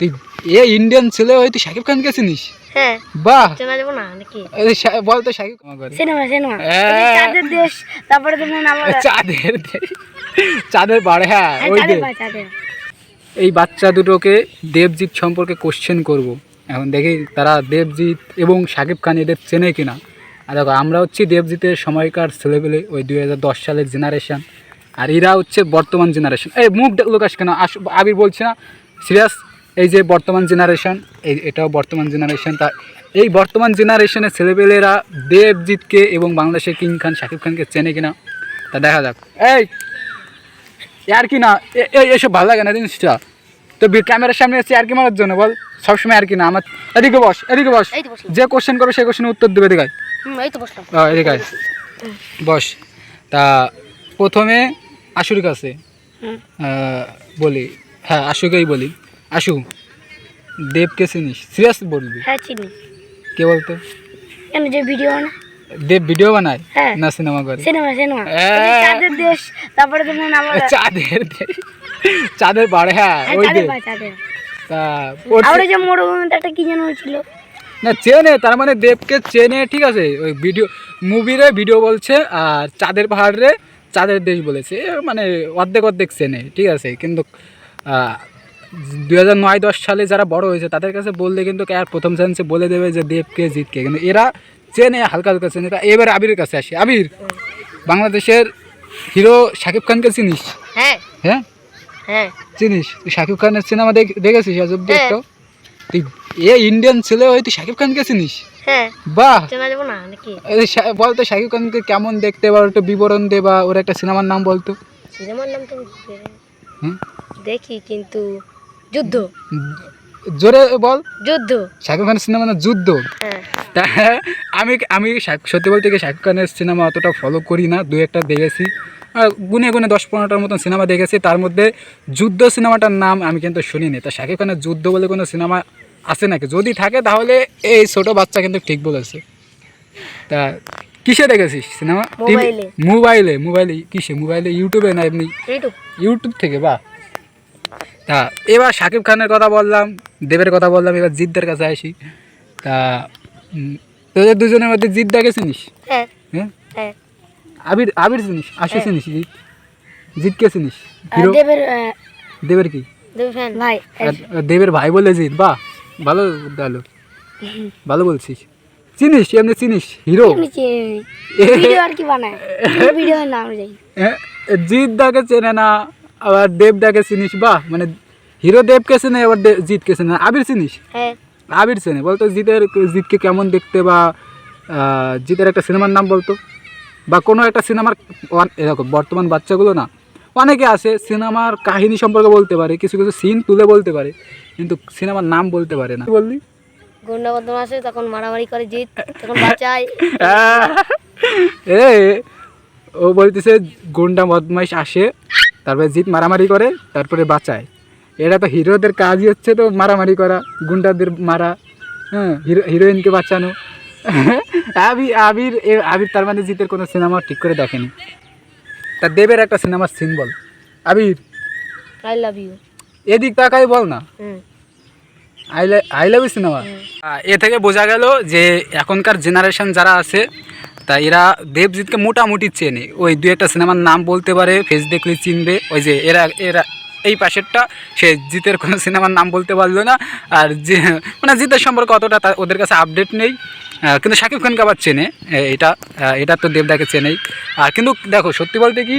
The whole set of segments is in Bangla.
তুই এ ইন্ডিয়ান ছেলে হয়ে তুই শাকিব খানকে চিনিস? হ্যাঁ। বাহ। চেনা যাব না নাকি? এই বল তো শাকিব সিনেমা সিনেমা। হ্যাঁ। চাঁদের দেশ তারপরে তুমি নাম চাঁদের বাড়ে হ্যাঁ ওই এই বাচ্চা দুটোকে দেবজিৎ সম্পর্কে কোশ্চেন করব। এখন দেখি তারা দেবজিৎ এবং শাকিব খান এদের চেনে কিনা। আর দেখো আমরা হচ্ছি দেবজিতের সময়কার ছেলেপেলে ওই দুই হাজার দশ সালের জেনারেশন আর এরা হচ্ছে বর্তমান জেনারেশন এই মুখ লোকাস কেন? আস আবির বলছে না সিরিয়াস এই যে বর্তমান জেনারেশন এই এটাও বর্তমান জেনারেশন তা এই বর্তমান জেনারেশনের ছেলেপেলেরা দেবজিৎকে এবং বাংলাদেশের কিং খান শাকিব খানকে চেনে কিনা? তা দেখা যাক। এই আর কি না? এসব ভালো লাগে না জিনিসটা। তো ক্যামেরার সামনে এসে আর কি মারার জন্য বল? সবসময় আর কি না? আমার এদিকে বস এদিকে বস। যে কোশ্চেন করবে সেই কোশ্চেনের উত্তর দেবে এদিকে এদিকে বস। তা প্রথমে আশুর কাছে বলি। হ্যাঁ আশুকেই বলি। আশু দেবকে চিনিস? সিরিয়াস বলবি? হ্যাঁ চিনি। কে বলতো? কেন যে ভিডিও না দেব ভিডিও বানায়? হ্যাঁ। না সিনেমা করে। সিনেমা সিনেমা হ্যাঁ। চাঁদের দেশ তারপরে তুমি নাম চাঁদের চাঁদের বাড়ে হ্যাঁ ওই দেব তা ওর যে মরুভূমিতে একটা কি যেন ছিল না চেনে তার মানে দেবকে চেনে ঠিক আছে? ওই ভিডিও মুভিরে ভিডিও বলছে আর চাঁদের পাহাড়ে চাঁদের দেশ বলেছে। মানে অর্ধেক অর্ধেক চেনে ঠিক আছে? কিন্তু দুই হাজার নয় দশ সালে যারা বড় হয়েছে তাদের কাছে বললে কিন্তু আর প্রথম চান্সে বলে দেবে যে দেবকে জিতকে। কিন্তু এরা চেনে হালকা হালকা চেনে। তা এবার আবিরের কাছে আসি। আবির বাংলাদেশের হিরো শাকিব খানকে চিনিস? হ্যাঁ। হ্যাঁ? হ্যাঁ। চিনিস? তুই শাকিব খানের সিনেমা দেখেছিস আজ অব্দি হ্যাঁ। একটাও? তুই এ ইন্ডিয়ান ছেলে হয়ে তুই শাকিব খানকে চিনিস? হ্যাঁ। বাহ! বলতো শাকিব খানকে কেমন দেখতে বা একটু বিবরণ দে বা ওর একটা সিনেমার নাম বলতো সিনেমার নাম তো দেখি কিন্তু যুদ্ধ। জোরে বল। যুদ্ধ। শাকিব খানের সিনেমা না যুদ্ধ? হ্যাঁ। আমি আমি সত্যি বলতে কি শাকিব খানের সিনেমা অতটা ফলো করি না দু একটা দেখেছি। গুনে গুনে দশ পনেরোটার মতন সিনেমা দেখেছি তার মধ্যে যুদ্ধ সিনেমাটার নাম আমি কিন্তু শুনিনি। তা শাকিব খানের যুদ্ধ বলে কোনো সিনেমা আছে নাকি? যদি থাকে তাহলে এই ছোট বাচ্চা কিন্তু ঠিক বলেছে। তা কিসে দেখেছিস সিনেমা মোবাইলে। মোবাইলে মোবাইলে কিসে? মোবাইলে ইউটিউবে না এমনি? ইউটিউব। থেকে বাহ তা এবার শাকিব খানের কথা বললাম দেবের কথা বললাম এবার জিদ্দার কাছে আসি। তা তোদের দুজনের মধ্যে জিদ্দাকে চিনিস? হ্যাঁ। হ্যাঁ? হ্যাঁ। আবির আবির চিনিস? আশু হ্যাঁ। চিনিস? জিৎ? জিতকে চিনিস? হিরো? দেবের দেবের কি? দেবের ভাই আর দেবের ভাই বলে জিৎ বাহ ভালো ভালো ভালো বলছিস। চিনিস এমনি চিনিস? হিরো? ভিডিও আর কি বানায়? ভিডিও নাম যাই হ্যাঁ, জিৎদাকে চেনে না। আবার দেবদাকে চিনিস বা মানে হিরো দেবকে চেনে আবার জিতকে চেনে। আবির চিনিস? হ্যাঁ। আবির চেনে। বলতো জিতের জিতকে কেমন দেখতে বা জিতের একটা সিনেমার নাম বলতো? বা কোনো একটা সিনেমার এরকম বর্তমান বাচ্চাগুলো না অনেকে আছে সিনেমার কাহিনী সম্পর্কে বলতে পারে কিছু কিছু সিন তুলে বলতে পারে কিন্তু সিনেমার নাম বলতে পারে না। বললি? গুন্ডা বদম আসে তখন মারামারি করে জিত তখন বাঁচায় এ ও বলতেছে গুন্ডা বদমাইশ আসে। তারপরে জিত মারামারি করে তারপরে বাঁচায়। এরা তো হিরোদের কাজই হচ্ছে তো মারামারি করা গুন্ডাদের মারা হ্যাঁ হিরো হিরোইনকে বাঁচানো। আবির আবির আবির তার মানে জিতের কোনো সিনেমা ঠিক করে দেখেনি। তা দেবের একটা সিনেমার সিন বল আবির আই লাভ ইউ এদিক তাকাই বল না। I I love you cinema. এ থেকে বোঝা গেল যে এখনকার জেনারেশন যারা আছে তা এরা দেবজিৎকে মোটামুটি চেনে। ওই দু একটা সিনেমার নাম বলতে পারে, ফেস দেখলে চিনবে। ওই যে এরা এরা, এই পাশেরটা, সে জিতের কোনো সিনেমার নাম বলতে পারল না। আর যে মানে জিতের সম্পর্কে অতটা ওদের কাছে আপডেট নেই। কিন্তু শাকিব খানকে আবার চেনে এটা এটা তো দেবদাকে চেনেই। আর কিন্তু দেখো, সত্যি বলতে কি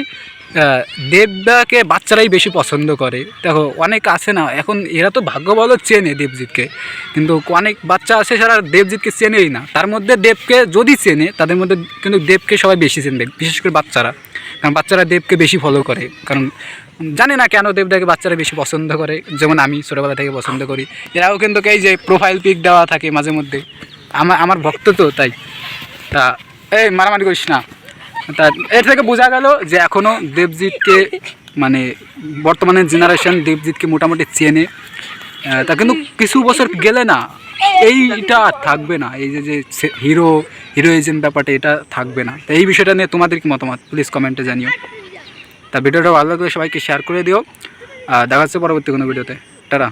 দেবদাকে বাচ্চারাই বেশি পছন্দ করে। দেখো, অনেক আছে না, এখন এরা তো ভাগ্য বলো চেনে দেবজিৎকে। কিন্তু অনেক বাচ্চা আছে সারা দেবজিৎকে চেনেই না। তার মধ্যে দেবকে যদি চেনে, তাদের মধ্যে কিন্তু দেবকে সবাই বেশি চেনবে, বিশেষ করে বাচ্চারা। কারণ বাচ্চারা দেবকে বেশি ফলো করে। কারণ জানি না কেন দেবদাকে বাচ্চারা বেশি পছন্দ করে। যেমন আমি ছোটোবেলা থেকে পছন্দ করি। এরাও কিন্তু এই যে প্রোফাইল পিক দেওয়া থাকে মাঝে মধ্যে। আমার আমার ভক্ত তো, তাই। তা, এই মারামারি করিস না। তা এর থেকে বোঝা গেল যে এখনও দেবজিৎকে মানে বর্তমানে জেনারেশন দেবজিৎকে মোটামুটি চেনে। তা কিন্তু কিছু বছর গেলে না, এইটা আর থাকবে না, এই যে যে হিরো হিরোইজম ব্যাপারটা এটা থাকবে না। তা এই বিষয়টা নিয়ে তোমাদের কি মতামত? প্লিজ কমেন্টে জানিও। তা ভিডিওটা ভালো লাগলে সবাইকে শেয়ার করে দিও। দেখা হচ্ছে পরবর্তী কোনো ভিডিওতে টাটা।